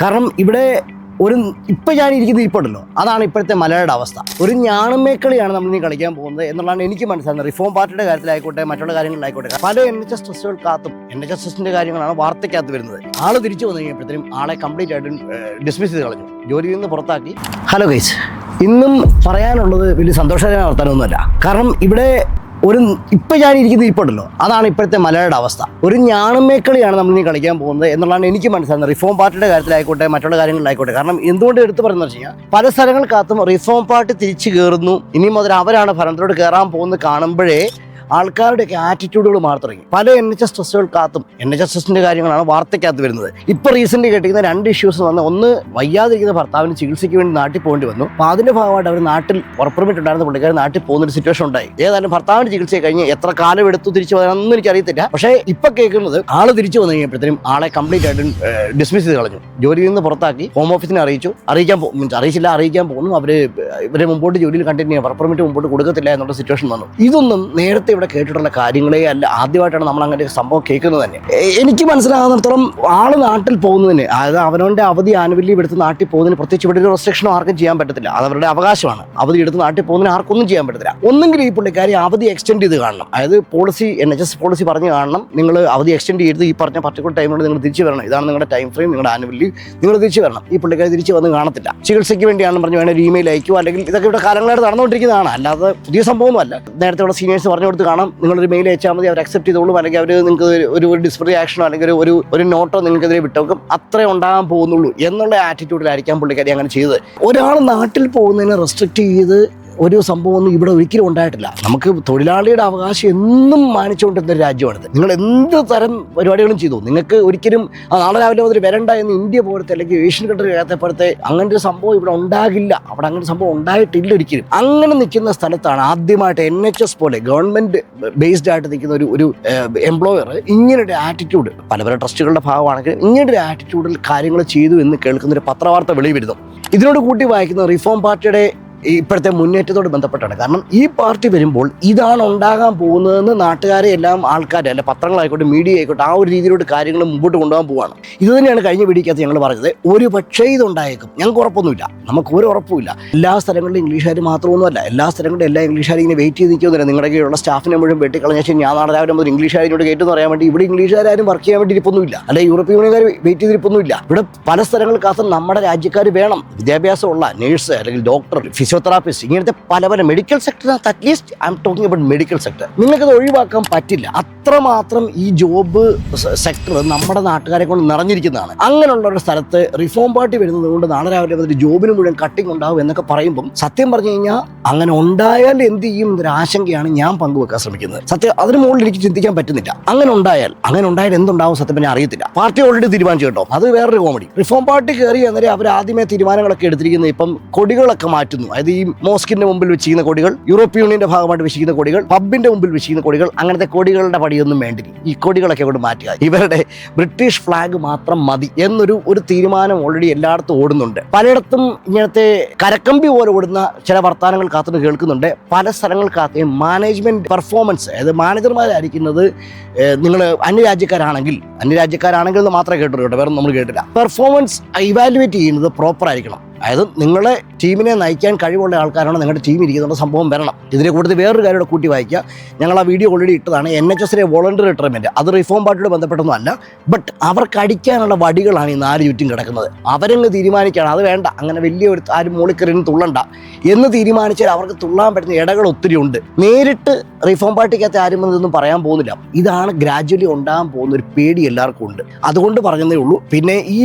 കാരണം ഇവിടെ ഒരു ഇപ്പം ഞാൻ ഇരിക്കുന്ന ഇരിപ്പുണ്ടല്ലോ അതാണ് ഇപ്പോഴത്തെ മലയാളിയുടെ അവസ്ഥ. ഒരു ഞാണമേക്കളിയാണ് നമ്മൾ ഇനി കളിക്കാൻ പോകുന്നത് എന്നുള്ളതാണ് എനിക്ക് മനസ്സിലാകുന്നത്. റിഫോം പാർട്ടിയുടെ കാര്യത്തിലായിക്കോട്ടെ മറ്റുള്ള കാര്യങ്ങളിലായിക്കോട്ടെ പല എൻ എച്ച് എസ് ടെസ്റ്റുകൾക്കകത്തും എൻ എച്ച് എസ് കാര്യങ്ങളാണ് വാർത്തയ്ക്കകത്ത് വരുന്നത്. ആൾ തിരിച്ചു വന്നു കഴിഞ്ഞപ്പോഴത്തേനും ആളെ കംപ്ലീറ്റ് ആയിട്ട് ഡിസ്മിസ് ചെയ്ത് കളഞ്ഞു. ജോലിയിൽ നിന്ന് പുറത്താക്കി. ഹലോ ഗൈസ് ഇന്നും പറയാനുള്ളത് വലിയ സന്തോഷകരമായ വർത്തമാനമൊന്നുമല്ല. കാരണം ഇവിടെ ഒരു ഇപ്പം ഞാൻ ഇരിക്കുന്ന ഇരിപ്പുണ്ടല്ലോ അതാണ് ഇപ്പോഴത്തെ മലയാളിയുടെ അവസ്ഥ. ഒരു ഞാണമേക്കളിയാണ് നമ്മൾ ഇനി കളിക്കാൻ പോകുന്നത് എന്നുള്ളതാണ് എനിക്ക് മനസ്സിലാകുന്നത്. റിഫോം പാർട്ടിയുടെ കാര്യത്തിലായിക്കോട്ടെ മറ്റുള്ള കാര്യങ്ങളിലായിക്കോട്ടെ. കാരണം എന്തുകൊണ്ട് എടുത്തു പറയുന്നത് വെച്ച് കഴിഞ്ഞാൽ പല സ്ഥലങ്ങൾക്കകത്തും റിഫോം പാർട്ടി തിരിച്ചു കയറുന്നു. ഇനി മുതൽ അവരാണ് ഭരണത്തിലോട്ട് കയറാൻ പോകുന്നത് കാണുമ്പോഴേ ആൾക്കാരുടെയൊക്കെ ആറ്റിറ്റ്യൂഡുകൾ മാറി തുടങ്ങി. പല എൻ എച്ച് എസ് ടെസ്റ്റുകൾക്കകത്തും എൻ എച്ച് എസ് ടെസ്റ്റിന്റെ കാര്യങ്ങളാണ് വാർത്തയ്ക്കകത്ത് വരുന്നത്. ഇപ്പൊ റീസെന്റ് കേട്ടിരിക്കുന്ന രണ്ട് ഇഷ്യൂസ് വന്ന് ഒന്ന് വയ്യാതിരിക്കുന്ന ഭർത്താവിന് ചികിത്സയ്ക്ക് വേണ്ടി നാട്ടിൽ പോകേണ്ടി വന്നു. അപ്പൊ അതിന്റെ ഭാഗമായിട്ട് അവർ നാട്ടിൽ പുറപ്പെടുമിട്ട് ഉണ്ടായിരുന്ന പുള്ളിക്കാർ നാട്ടിൽ പോകുന്ന ഒരു സിറ്റുവേഷൻ ഉണ്ടായി. ഏതായാലും ഭർത്താവിന്റെ ചികിത്സ കഴിഞ്ഞ് എത്ര കാലം എടുത്തു തിരിച്ചു വരാനൊന്നും എനിക്ക് അറിയത്തില്ല പക്ഷേ ഇപ്പൊ കേൾക്കുന്നത് ആൾ തിരിച്ചു വന്നു കഴിഞ്ഞപ്പോഴത്തേനും ആളെ കംപ്ലീറ്റ് ആയിട്ട് ഡിസ്മിസ് ചെയ്ത് കളഞ്ഞു. ജോലിയിൽ നിന്ന് പുറത്താക്കി ഹോം ഓഫീസിനെ അറിയിച്ചു. അറിയിക്കാൻ മീൻസ് അറിയിച്ചില്ല അറിയിക്കാൻ പോകുന്നു. അവർ ഇവരെ മുമ്പോട്ട് ജോലിയിൽ കണ്ടിന്യൂ വർക്ക് പെർമിറ്റ് മുമ്പോട്ട് കൊടുക്കത്തില്ല എന്നുള്ള സിറ്റുവേഷൻ വന്നു. ഇതൊന്നും നേരത്തെ ഇവിടെ കേട്ടിട്ടുള്ള കാര്യങ്ങളേ അല്ല ആദ്യമായിട്ടാണ് നമ്മൾ അങ്ങനെ ഒരു സംഭവം കേൾക്കുന്നത് തന്നെ. എനിക്ക് മനസ്സിലാകുന്നിടത്തോളം ആൾ നാട്ടിൽ പോകുന്നതിന് അതായത് അവനവന്റെ അവധി ആനുവല്യം എടുത്ത് നാട്ടിൽ പോകുന്നതിന് പ്രത്യേകിച്ച് ഇവിടെ ഒരു റെസ്ട്രിക്ഷനോ ആർക്കും ചെയ്യാൻ പറ്റത്തില്ല. അത് അവരുടെ അവകാശമാണ്. അവധി എടുത്ത് നാട്ടിൽ പോകുന്നതിന് ആർക്കൊന്നും ചെയ്യാൻ പറ്റത്തില്ല. ഒന്നെങ്കിലും ഈ പുള്ളിക്കാരി അവധി എക്സ്റ്റെൻഡ് ചെയ്ത് കാണണം. അതായത് policy N H S policy പറഞ്ഞ് കാണണം. നിങ്ങൾ അവധി എക്സ്റ്റെൻഡ് ചെയ്ത് ഈ പറഞ്ഞ പർട്ടിക്കുലർ ടൈമിനോട് നിങ്ങൾ തിരിച്ചു വരണം. ഇതാണ് നിങ്ങളുടെ ടൈം ഫ്രെയിം നിങ്ങളുടെ ആനുവല്യം നിങ്ങൾ തിരിച്ചു വരണം. ഈ പുള്ളിക്കാരി തിരിച്ചു വന്ന് കാണത്തില്ല. ചികിത്സയ്ക്ക് വേണ്ടിയാണെന്ന് പറഞ്ഞ് വേണേൽ ഇമെയിൽ അയക്കുക അല്ലെങ്കിൽ ഇതൊക്കെ ഇവിടെ കാലങ്ങളായിട്ട് നടന്നുകൊണ്ടിരിക്കുന്നതാണ്. അല്ലാതെ പുതിയ സംഭവമൊന്നുമല്ല. നേരത്തെ ഉള്ള സീനിയേഴ്സ് പറഞ്ഞു കൊടുത്ത് കാണാം. നിങ്ങളൊരു മെയിൽ അയച്ചാൽ മതി. അവർ അക്സെപ്റ്റ് ചെയ്തോളും. അല്ലെങ്കിൽ അവർ നിങ്ങൾക്ക് ഒരു ഡിസ്പ്ലേ ആക്ഷനോ അല്ലെങ്കിൽ ഒരു ഒരു നോട്ടോ നിങ്ങൾക്കെതിരെ വിട്ടേക്കും. അത്രേ ഉണ്ടാകാൻ പോകുന്നുള്ളൂ എന്നുള്ള ആറ്റിറ്റ്യൂഡിലായിരിക്കാം പുള്ളിക്കാരി അങ്ങനെ ചെയ്തത്. ഒരാൾ നാട്ടിൽ പോകുന്നതിനെ റെസ്ട്രിക്റ്റ് ചെയ്ത് ഒരു സംഭവമൊന്നും ഇവിടെ ഒരിക്കലും ഉണ്ടായിട്ടില്ല. നമുക്ക് തൊഴിലാളിയുടെ അവകാശം എന്നും മാനിച്ചുകൊണ്ടിരുന്ന ഒരു രാജ്യമാണിത്. നിങ്ങൾ എന്ത് തരം പരിപാടികളും ചെയ്തു. നിങ്ങൾക്ക് ഒരിക്കലും നാളെ രാവിലെ മുതൽ വരണ്ട എന്ന് ഇന്ത്യ പോലത്തെ അല്ലെങ്കിൽ ഏഷ്യൻ കൺട്രി പോലത്തെ അങ്ങനെ ഒരു സംഭവം ഇവിടെ ഉണ്ടാകില്ല. അവിടെ അങ്ങനെ സംഭവം ഉണ്ടായിട്ടില്ല ഒരിക്കലും. അങ്ങനെ നിൽക്കുന്ന സ്ഥലത്താണ് ആദ്യമായിട്ട് എൻ എച്ച് എസ് പോലെ ഗവൺമെന്റ് ബേസ്ഡ് ആയിട്ട് നിൽക്കുന്ന ഒരു ഒരു എംപ്ലോയർ ഇങ്ങനൊരു ആറ്റിറ്റ്യൂഡ് പല പല ട്രസ്റ്റുകളുടെ ഭാഗമാണെങ്കിൽ ഇങ്ങനൊരു ആറ്റിറ്റ്യൂഡിൽ കാര്യങ്ങൾ ചെയ്തു എന്ന് കേൾക്കുന്ന ഒരു പത്രവാർത്ത വെളിവരുന്നു ഇതിനോട് കൂട്ടി വായിക്കുന്ന റിഫോം പാർട്ടിയുടെ ഇപ്പോഴത്തെ മുന്നേറ്റത്തോട് ബന്ധപ്പെട്ടാണ്. കാരണം ഈ പാർട്ടി വരുമ്പോൾ ഇതാണ് ഉണ്ടാകാൻ പോകുന്നതെന്ന് നാട്ടുകാരെ എല്ലാം ആൾക്കാരെ അല്ലെ പത്രങ്ങളായിക്കോട്ടെ മീഡിയ ആയിക്കോട്ടെ ആ ഒരു രീതിയിലോട്ട് കാര്യങ്ങൾ മുമ്പോട്ട് കൊണ്ടുപോകാൻ പോവാണ്. ഇത് തന്നെയാണ് കഴിഞ്ഞ പിടിക്കാത്ത ഞങ്ങൾ പറഞ്ഞത്. ഒരു പക്ഷേ ഇതുണ്ടായേക്കും. ഞങ്ങൾക്ക് ഉറപ്പൊന്നുമില്ല. നമുക്ക് ഒരു ഉറപ്പുമില്ല. എല്ലാ സ്ഥലങ്ങളിലും ഇംഗ്ലീഷുകാർ മാത്രമൊന്നുമല്ല. എല്ലാ സ്ഥലങ്ങളിലും എല്ലാ ഇംഗ്ലീഷുകാരും ഇങ്ങനെ വെയിറ്റ് ചെയ്ത് നിൽക്കുന്നില്ല നിങ്ങളുടെ കീഴിലുള്ള സ്റ്റാഫിനെ മുഴുവൻ വെട്ടിക്കളഞ്ഞ ശേഷം ഞാൻ നാളെ രാവിലെ മുതൽ ഇംഗ്ലീഷുകാരിനോട് കേട്ടെന്ന് പറയാൻ വേണ്ടി ഇവിടെ ഇംഗ്ലീഷുകാരും വർക്ക് ചെയ്യാൻ വേണ്ടി ഇരിപ്പൊന്നുമില്ല. അല്ലെ യൂറോപ്യൻ യൂണിയൻകാർ വെയിറ്റ് ചെയ്തിരിപ്പൊന്നുമില്ല ഇവിടെ പല സ്ഥലങ്ങൾക്കകത്ത് നമ്മുടെ രാജ്യക്കാർ വേണം. വിദ്യാഭ്യാസമുള്ള നേഴ്സ് അല്ലെങ്കിൽ ഡോക്ടർ ഫിസിയോതെറാപ്പിസ്റ്റ്. ഇങ്ങനത്തെ പല പല medical സെക്ടറിനകത്ത് at least I'm talking about medical sector നിങ്ങൾക്കത് ഒഴിവാക്കാൻ പറ്റില്ല. അത്രമാത്രം ഈ ജോബ് സെക്ടർ നമ്മുടെ നാട്ടുകാരെ കൊണ്ട് നിറഞ്ഞിരിക്കുന്നതാണ്. അങ്ങനെയുള്ള ഒരു സ്ഥലത്ത് റിഫോം പാർട്ടി വരുന്നത് കൊണ്ട് നാളെ രാവിലെ വന്നിട്ട് ജോബിന് മുഴുവൻ കട്ടിങ് ഉണ്ടാവും എന്നൊക്കെ പറയുമ്പം സത്യം പറഞ്ഞു കഴിഞ്ഞാൽ അങ്ങനെ ഉണ്ടായാൽ എന്ത് ചെയ്യും എന്നൊരു ആശങ്കയാണ് ഞാൻ പങ്കുവെക്കാൻ ശ്രമിക്കുന്നത്. സത്യം അതിന് മുകളിൽ എനിക്ക് ചിന്തിക്കാൻ പറ്റുന്നില്ല. അങ്ങനെ ഉണ്ടായാൽ അങ്ങനെ ഉണ്ടായാൽ എന്തുണ്ടാവും സത്യം പറഞ്ഞാൽ അറിയത്തില്ല. പാർട്ടി ഓൾറെഡി തീരുമാനിച്ചു കേട്ടോ. അത് വേറൊരു കോമഡി റിഫോം പാർട്ടി കയറി അന്നേരം അവർ ആദ്യമേ തീരുമാനങ്ങളൊക്കെ എടുത്തിരിക്കുന്നത് ഇപ്പം കൊടികളൊക്കെ മാറ്റുന്നു. അതായത് ഈ മോസ്കിന്റെ മുമ്പിൽ വെച്ചിരിക്കുന്ന കൊടികൾ യൂറോപ്യൻ യൂണിയന്റെ ഭാഗമായിട്ട് വെച്ചിരിക്കുന്ന കൊടികൾ പബ്ബിന്റെ മുമ്പിൽ വെച്ചിരിക്കുന്ന കൊടികൾ അങ്ങനത്തെ കൊടികളുടെ പടിയൊന്നും വേണ്ടി ഈ കൊടികളൊക്കെ കൊണ്ട് മാറ്റുക. ഇവരുടെ ബ്രിട്ടീഷ് ഫ്ലാഗ് മാത്രം മതി എന്നൊരു ഒരു തീരുമാനം ഓൾറെഡി എല്ലായിടത്തും ഓടുന്നുണ്ട്. പലയിടത്തും ഇങ്ങനത്തെ കരക്കമ്പി പോലെ ഓടുന്ന ചില വർത്തമാനങ്ങൾ കാത്തുനിന്ന് കേൾക്കുന്നുണ്ട്. പല സ്ഥലങ്ങൾക്കകത്ത് മാനേജ്മെന്റ് പെർഫോമൻസ് അതായത് മാനേജർമാരായിരിക്കുന്നത് നിങ്ങൾ അന്യരാജ്യക്കാരാണെങ്കിൽ അന്യരാജ്യക്കാരാണെങ്കിൽ എന്ന് മാത്രമേ കേട്ടുള്ളൂ കേട്ടോ വേറെ നമ്മൾ കേട്ടില്ല പെർഫോമൻസ് ഇവാലുവേറ്റ് ചെയ്യുന്നത് പ്രോപ്പർ ആയിരിക്കണം. അതായത് നിങ്ങളെ ടീമിനെ നയിക്കാൻ കഴിവുള്ള ആൾക്കാരാണ് നിങ്ങളുടെ ടീം ഇരിക്കുന്ന സംഭവം വരണം. ഇതിനെ കൂടുതൽ വേറൊരു കാര്യം കൂടെ കൂട്ടി വായിക്കുക. ഞങ്ങൾ ആ വീഡിയോ ഓൾറെഡി ഇട്ടതാണ്. എൻ എച്ച് എസിലെ വോളണ്ടറി റിട്ടയർമെന്റ് അത് റിഫോം പാർട്ടിയോട് ബന്ധപ്പെട്ടൊന്നുമല്ല ബട്ട് അവർക്ക് അടിക്കാനുള്ള വടികളാണ് ഈ നാല് ചുറ്റും കിടക്കുന്നത്. അവരങ്ങ് തീരുമാനിക്കുകയാണ്. അത് വേണ്ട. അങ്ങനെ വലിയ ഒരു ആരും മൂളിക്കറിന് തുള്ളണ്ട. എന്ന് തീരുമാനിച്ചാൽ അവർക്ക് തുള്ളാൻ പറ്റുന്ന ഇടകൾ ഒത്തിരി ഉണ്ട്. നേരിട്ട് റിഫോം പാർട്ടിക്കകത്ത് ആരും ഇതൊന്നും പറയാൻ പോകുന്നില്ല. ഇതാണ് ഗ്രാജുവലി ഉണ്ടാകാൻ പോകുന്ന ഒരു പേടി എല്ലാവർക്കും ഉണ്ട്. അതുകൊണ്ട് പറഞ്ഞതേ ഉള്ളൂ. പിന്നെ ഈ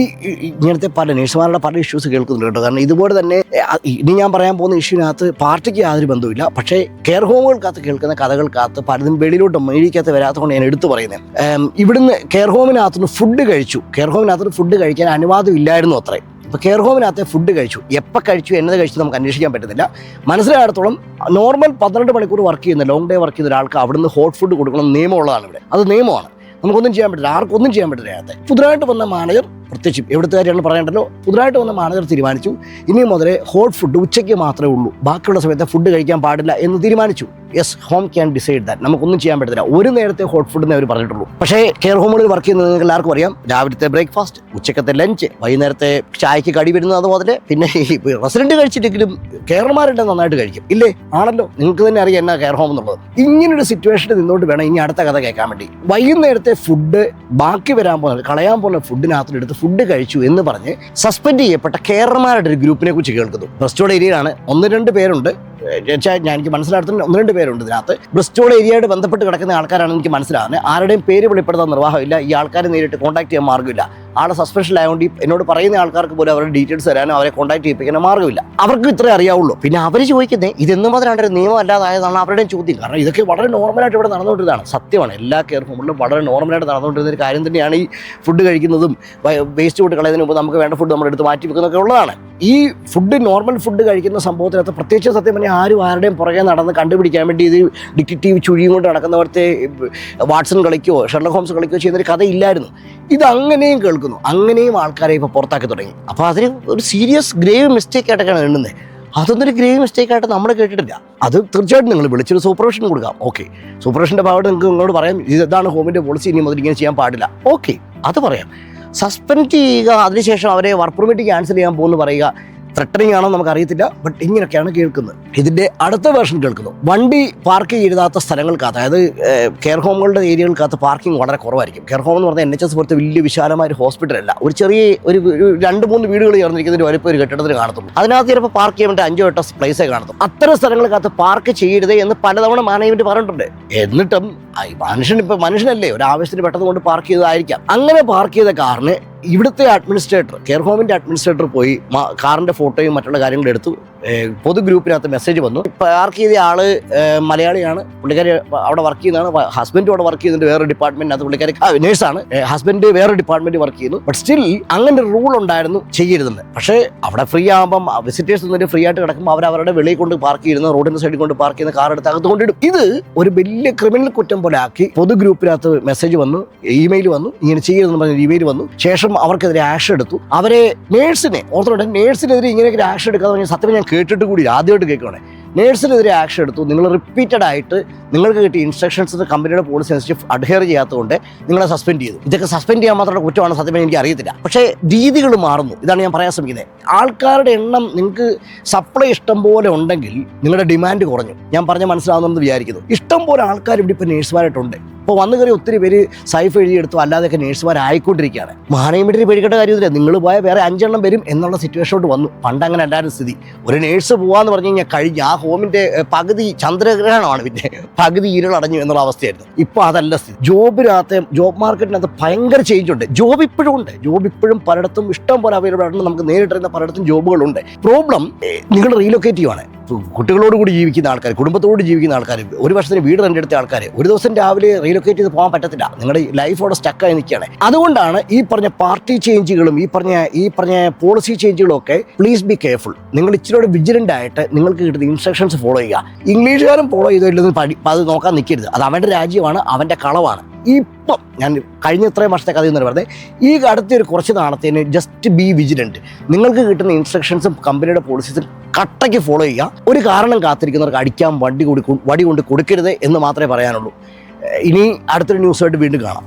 ഇങ്ങനത്തെ പല നേഴ്സുമാരുടെ പല ഇഷ്യൂസ് കേൾക്കുന്നുണ്ട് കേട്ടോ. കാരണം ഇതുപോലെ തന്നെ ഇനി ഞാൻ പറയാൻ പോകുന്ന ഇഷ്യൂവിനകത്ത് പാർട്ടിക്ക് യാതൊരു ബന്ധവുമില്ല. പക്ഷേ കെയർ ഹോമുകൾക്കകത്ത് കേൾക്കുന്ന കഥകൾക്കകത്ത് പലതും വെളിയിലോട്ട് മീഡിയക്കകത്ത് വരാത്തതുകൊണ്ട് ഞാൻ എടുത്തു പറയുന്നത് ഇവിടുന്ന് കെയർ ഹോമിനകത്തുനിന്ന് ഫുഡ് കഴിച്ചു. കെയർ ഹോമിനകത്തുനിന്ന് ഫുഡ് കഴിക്കാൻ അനുവാദം ഇല്ലായിരുന്നു അത്രേ. ഇപ്പോൾ കെയർ ഹോമിനകത്ത് ഫുഡ് കഴിച്ചു. എപ്പോൾ കഴിച്ചു എന്നത് കഴിച്ചു നമുക്ക് അന്വേഷിക്കാൻ പറ്റുന്നില്ല മനസ്സിലായിടത്തോളം നോർമൽ പന്ത്രണ്ട് മണിക്കൂർ വർക്ക് ചെയ്യുന്ന ലോങ് ഡേ വർക്ക് ചെയ്യുന്ന ഒരാൾക്ക് അവിടുന്ന് ഹോട്ട് ഫുഡ് കൊടുക്കണം നിയമമുള്ളതാണ് ഇവിടെ. അത് നിയമമാണ്. നമുക്കൊന്നും ചെയ്യാൻ പറ്റില്ല. ആർക്കൊന്നും ചെയ്യാൻ പറ്റില്ല അതിനകത്ത് പുതുതായിട്ട് വന്ന മാനേജർ പ്രത്യേകിച്ചും എവിടുത്തെ കാര്യമാണ് പറയേണ്ടല്ലോ പുതുതായിട്ട് വന്ന മാനേജർ തീരുമാനിച്ചു. ഇനി മുതലേ ഹോട്ട് ഫുഡ് ഉച്ചയ്ക്ക് മാത്രമേ ഉള്ളൂ. ബാക്കിയുള്ള സമയത്ത് ഫുഡ് കഴിക്കാൻ പാടില്ല എന്ന് തീരുമാനിച്ചു. Yes home can decide that നമുക്കൊന്നും ചെയ്യാൻ പറ്റത്തില്ല. ഒരു നേരത്തെ ഹോട്ട് ഫുഡ് എന്നേ അവർ പറഞ്ഞിട്ടുള്ളൂ. പക്ഷേ കെയർ ഹോമുകളിൽ വർക്ക് ചെയ്യുന്നത് നിങ്ങൾക്ക് എല്ലാവർക്കും അറിയാം. രാവിലത്തെ ബ്രേക്ക്ഫാസ്റ്റ് ഉച്ചക്കത്തെ ലഞ്ച് വൈകുന്നേരത്തെ ചായക്ക് കടി വരുന്നത് അതുപോലെ പിന്നെ ഈ റെസിഡന്റ് കഴിച്ചിട്ടെങ്കിലും കെയർമാരുടെ നന്നായിട്ട് കഴിക്കും. ഇല്ലേ? ആണല്ലോ. നിങ്ങൾക്ക് തന്നെ അറിയാം എന്നാ കെയർ ഹോം എന്നുള്ളത്. ഇങ്ങനൊരു സിറ്റുവേഷനിൽ നിന്നോട്ട് വേണം ഇനി അടുത്ത കഥ കേൾക്കാൻ വേണ്ടി. വൈകുന്നേരത്തെ ഫുഡ് ബാക്കി വരാൻ പോകുന്ന കളയാൻ പോകുന്ന ഫുഡിനകത്ത് എടുത്ത് ഫുഡ് കഴിച്ചു എന്ന് പറഞ്ഞ് സസ്പെൻഡ് ചെയ്യപ്പെട്ട കെയർമാരുടെ ഒരു ഗ്രൂപ്പിനെ കുറിച്ച് കേൾക്കുന്നു. ബ്രസ്റ്റോൾ ഏരിയയിലാണ് ഒന്ന് രണ്ട് പേരുണ്ട്. ഞാൻ എനിക്ക് മനസ്സിലാക്കുന്ന ഒന്ന് രണ്ട് പേരുണ്ട് ഇതിനകത്ത്. ബ്രിസ്റ്റോൾ ഏരിയയായിട്ട് ബന്ധപ്പെട്ട് കിടക്കുന്ന ആൾക്കാരാണ് എനിക്ക് മനസ്സിലാകുന്നത്. ആരുടെയും പേര് വെളിപ്പെടുത്താൻ നിർവാഹമില്ല. ഈ ആൾക്കാരെ നേരിട്ട് കോൺടാക്ട് ചെയ്യാൻ മാർഗമില്ല. ആളെ സസ്പെൻഷൻ ആയതുകൊണ്ട് എന്നോട് പറയുന്ന ആൾക്കാർക്ക് പോലും അവരുടെ ഡീറ്റെയിൽസ് തരാനോ അവരെ കോൺടാക്ട് ചെയ്യിപ്പിക്കാനോ മാർഗമില്ല. അവർക്ക് ഇത്രേ അറിയാവുള്ളൂ. പിന്നെ അവർ ചോദിക്കുന്നത് ഇതെന്ന് മാത്രമാണ് ഒരു നിയമം അല്ലാതായതാണ് അവരുടെയും ചോദ്യം. കാരണം ഇതൊക്കെ വളരെ നോർമലായിട്ട് ഇവിടെ നടന്നുകൊണ്ടിരുന്നതാണ്. സത്യമാണ്. എല്ലാ കെയർ ഹോമിലും വളരെ നോർമലായിട്ട് നടന്നുകൊണ്ടിരുന്ന ഒരു കാര്യം തന്നെയാണ് ഈ ഫുഡ് കഴിക്കുന്നതും വേസ്റ്റ് ഫുഡ് കളയുന്നതിന് മുമ്പ് നമുക്ക് വേണ്ട ഫുഡ് നമ്മൾ എടുത്ത് മാറ്റി വെക്കുന്നതൊക്കെ ഉള്ളതാണ്. ഈ ഫുഡ് നോർമൽ ഫുഡ് കഴിക്കുന്ന സംഭവത്തിനകത്ത് പ്രത്യേകിച്ച് സത്യം പറഞ്ഞാൽ ആരും ആരുടെയും പുറകെ നടന്ന് കണ്ടുപിടിക്കാൻ വേണ്ടി ഇത് ഡിറ്റക്റ്റീവ് ചുഴിയും കൊണ്ട് നടക്കുന്നവരത്തെ വാട്സൺ കളിക്കോ ഷെർലക് ഹോംസ് കളിക്കുകയോ ചെയ്യുന്നൊരു കഥയില്ലായിരുന്നു. ഇത് അങ്ങനെയും കേൾക്കുന്നു. അങ്ങനെയും ആൾക്കാരെ ഇപ്പോൾ പുറത്താക്കി തുടങ്ങി. അപ്പോൾ അതിന് ഒരു സീരിയസ് ഗ്രേവ് മിസ്റ്റേക്ക് ആയിട്ടൊക്കെയാണ് എണ്ണുന്നത് അതൊന്നും ഒരു ഗ്രേവ് മിസ്റ്റേക്ക് ആയിട്ട് നമ്മൾ കേട്ടിട്ടില്ല. അത് തീർച്ചയായിട്ടും നിങ്ങൾ വിളിച്ചൊരു സൂപ്പർവിഷൻ കൊടുക്കാം. ഓക്കെ സൂപ്പർവിഷന്റെ ഭാഗത്ത് നിങ്ങൾക്ക് നിങ്ങളോട് പറയാം. ഇതാണ് ഹോമിന്റെ പോളിസി ഇനി മുതൽ ഇങ്ങനെ ചെയ്യാൻ പാടില്ല. ഓക്കെ അത് പറയാം. സസ്പെൻഡ് ചെയ്യുക അതിനുശേഷം അവരെ വർക്ക് പെർമിറ്റ് ക്യാൻസൽ ചെയ്യാൻ പോകുന്നു പറയുക. ത്രട്ടണിങ് ആണോ നമുക്ക് അറിയത്തില്ല ബട്ട് ഇങ്ങനെയൊക്കെയാണ് കേൾക്കുന്നത്. ഇതിന്റെ അടുത്ത വേർഷൻ കേൾക്കുന്നു. വണ്ടി പാർക്ക് ചെയ്താത്ത സ്ഥലങ്ങൾക്കകത്ത് അതായത് കെയർ ഹോമുകളുടെ ഏരിയകൾക്കകത്ത് പാർക്കിംഗ് വളരെ കുറവായിരിക്കും. കെയർ ഹോം എന്ന് പറഞ്ഞാൽ എൻ എച്ച് എസ് പോലത്തെ വലിയ വിശാലമായ ഒരു ഹോസ്പിറ്റൽ അല്ല. ഒരു ചെറിയ ഒരു രണ്ട് മൂന്ന് വീടുകൾ ചേർന്നിരിക്കുന്നതിന് വലിപ്പം ഒരു കെട്ടിടത്തിന് കാണത്തുള്ളൂ. അതിനകത്ത് ചിലപ്പോൾ പാർക്ക് ചെയ്യാൻ വേണ്ടി അഞ്ചോ എട്ടോ പ്ലേസേ കാണത്തുള്ളൂ അത്തരം സ്ഥലങ്ങൾക്കകത്ത് പാർക്ക് ചെയ്യരുത് എന്ന് പലതവണ മാനേജ്മെന്റ് പറഞ്ഞിട്ടുണ്ട്. എന്നിട്ടും മനുഷ്യൻ ഇപ്പൊ മനുഷ്യനല്ലേ? ഒരു ആവശ്യത്തിന് പെട്ടെന്ന് കൊണ്ട് പാർക്ക് ചെയ്തതായിരിക്കാം. അങ്ങനെ പാർക്ക് ചെയ്ത കാറിന് ഇവിടുത്തെ അഡ്മിനിസ്ട്രേറ്റർ കെയർ ഹോമിന്റെ അഡ്മിനിസ്ട്രേറ്റർ പോയി കാറിന്റെ ഫോട്ടോയും മറ്റുള്ള കാര്യങ്ങളും എടുത്തു. പൊതു ഗ്രൂപ്പിനകത്ത് മെസ്സേജ് വന്നു. പാർക്ക് ചെയ്ത ആൾ മലയാളിയാണ്. പുള്ളിക്കാരി അവിടെ വർക്ക് ചെയ്യുന്നതാണ്. ഹസ്ബൻഡും അവിടെ വർക്ക് ചെയ്യുന്നുണ്ട്. വേറെ ഡിപ്പാർട്ട്മെന്റിനകത്ത് പുള്ളിക്കാരി നേഴ്സാണ് ഹസ്ബൻഡ് വേറെ ഡിപ്പാർട്ട്മെന്റ് വർക്ക് ചെയ്യുന്നു. ബട്ട് സ്റ്റിൽ അങ്ങനെ ഒരു റൂൾ ഉണ്ടായിരുന്നു ചെയ്യരുതെന്ന്. പക്ഷേ അവിടെ ഫ്രീ ആകുമ്പം വിസിറ്റേഴ്സ് ഒന്നും ഫ്രീ ആയിട്ട് കിടക്കുമ്പോൾ അവർ അവരുടെ വെളിയിൽ കൊണ്ട് പാർക്ക് ചെയ്യുന്ന റോഡിന്റെ സൈഡിൽ കൊണ്ട് പാർക്ക് ചെയ്യുന്ന കാർ എടുത്ത് അകത്ത് കൊണ്ടിടും. ഇത് ഒരു വലിയ ക്രിമിനൽ കുറ്റം പോലെ ആക്കി പൊതു ഗ്രൂപ്പിനകത്ത് മെസ്സേജ് വന്നു ഇമെയിൽ വന്നു ഇങ്ങനെ ചെയ്യരുതെന്ന് പറഞ്ഞ ഇമെയിൽ വന്നു. ശേഷം അവർക്കെതിരെ ആക്ഷൻ എടുത്തു. അവരെ നേഴ്സിനെ ഓർത്തോട്ടെ നേഴ്സിനെതിരെ ഇങ്ങനെയൊക്കെ ആക്ഷൻ എടുക്കാന്ന് പറഞ്ഞാൽ സത്യം ഞാൻ കേട്ടിട്ട് കൂടി ആദ്യമായിട്ട് കേൾക്കുകയാണ് നേഴ്സിനെതിരെ ആക്ഷൻ എടുത്തു. നിങ്ങൾ റിപ്പീറ്റഡ് ആയിട്ട് നിങ്ങൾക്ക് കിട്ടിയ ഇൻസ്ട്രക്ഷൻസ് കമ്പനിയുടെ പോളിസി അനുസരിച്ച് അഡ്ഹെയർ ചെയ്യാത്തതുകൊണ്ട് നിങ്ങളെ സസ്പെൻഡ് ചെയ്തു. ഇതൊക്കെ സസ്പെൻഡ് ചെയ്യാൻ മാത്രമുള്ള കുറ്റമാണ് സത്യം എനിക്ക് അറിയത്തില്ല. പക്ഷേ രീതികൾ മാറുന്നു. ഇതാണ് ഞാൻ പറയാൻ ശ്രമിക്കുന്നത്. ആൾക്കാരുടെ എണ്ണം നിങ്ങൾക്ക് സപ്ലൈ ഇഷ്ടം പോലെ ഉണ്ടെങ്കിൽ നിങ്ങളുടെ ഡിമാൻഡ് കുറഞ്ഞു. ഞാൻ പറഞ്ഞ മനസ്സിലാവുന്നെന്ന് വിചാരിക്കുന്നു. ഇഷ്ടം പോലെ ആൾക്കാർ ഇവിടെ ഇപ്പോൾ നേഴ്സുമാരായിട്ടുണ്ട് ഇപ്പോൾ വന്നു കയറി ഒത്തിരി പേര് സൈഫ് എഴുതിയെടുത്തു. അല്ലാതെയൊക്കെ നേഴ്സുമാരായിക്കൊണ്ടിരിക്കുകയാണ് മാനേജ്മെന്റിന് പേടിക്കേണ്ട കാര്യമില്ല. നിങ്ങൾ പോയ വേറെ അഞ്ചെണ്ണം വരും എന്നുള്ള സിറ്റുവേഷനോട്ട് വന്നു. പണ്ട് അങ്ങനെ അല്ലാതെ സ്ഥിതി. ഒരു നേഴ്സ് പോകാന്ന് പറഞ്ഞു കഴിഞ്ഞാൽ കഴിഞ്ഞ. ആ ഹോമിന്റെ പകുതി ചന്ദ്രഗ്രഹണമാണ് പിന്നെ. പകുതി ഇരുളടഞ്ഞു എന്നുള്ള അവസ്ഥയായിരുന്നു. ഇപ്പോൾ അതല്ല സ്ഥിതി. ജോബിനകത്ത് ജോബ് മാർക്കറ്റിനകത്ത് ഭയങ്കര ചേഞ്ച് ഉണ്ട്. ജോബ് ഇപ്പോഴും ഉണ്ട്. ജോബ് ഇപ്പോഴും പലയിടത്തും ഇഷ്ടം പോലെ അവൈലബിൾ ആണ് നമുക്ക് നേരിട്ടറിയുന്ന പലയിടത്തും ജോബുകളുണ്ട് പ്രോബ്ലം നിങ്ങൾ റീലൊക്കേറ്റീവ് ചെയ്യുവാണ്. കുട്ടികളോട് കൂടി ജീവിക്കുന്ന ആൾക്കാർ കുടുംബത്തോട് ജീവിക്കുന്ന ആൾക്കാർ ഒരു വർഷത്തിന് വീട് എടുത്ത ആൾക്കാർ ഒരു ദിവസം രാവിലെ റീലൊക്കേറ്റ് ചെയ്ത് പോകാൻ പറ്റത്തില്ല. നിങ്ങളുടെ ലൈഫ് അവിടെ സ്റ്റക്കായി നിൽക്കുകയാണ്. അതുകൊണ്ടാണ് ഈ പറഞ്ഞ പാർട്ടി ചേഞ്ചുകളും ഈ പറഞ്ഞ ഈ പറഞ്ഞ പോളിസി ചേഞ്ചുകളും ഒക്കെ പ്ലീസ് ബി കെയർഫുൾ നിങ്ങൾ ഇച്ചിരി വിജിലന്റ് ആയിട്ട് നിങ്ങൾക്ക് കിട്ടുന്ന ഇൻസ്ട്രക്ഷൻസ് ഫോളോ ചെയ്യുക. ഇംഗ്ലീഷുകാരും ഫോളോ ചെയ്തില്ലെന്ന് പഠി അത് നോക്കാൻ നിൽക്കരുത്. അത് അവന്റെ രാജ്യമാണ് അവന്റെ കളവാണ്. ഇപ്പം ഞാൻ കഴിഞ്ഞ ഇത്രയും വർഷത്തെ കഥ എന്ന് പറഞ്ഞത് ഈ അടുത്തൊരു കുറച്ച് നാളത്തേന് ജസ്റ്റ് ബി വിജിലന്റ് നിങ്ങൾക്ക് കിട്ടുന്ന ഇൻസ്ട്രക്ഷൻസും കമ്പനിയുടെ പോളിസീസും കട്ടയ്ക്ക് ഫോളോ ചെയ്യുക. ഒരു കാരണം കാത്തിരിക്കുന്നവർക്ക് അടിക്കാൻ വണ്ടി കൊടുക്കും വടി കൊണ്ട് കൊടുക്കരുത് എന്ന് മാത്രമേ പറയാനുള്ളൂ. ഇനി അടുത്തൊരു ന്യൂസായിട്ട് വീണ്ടും കാണാം.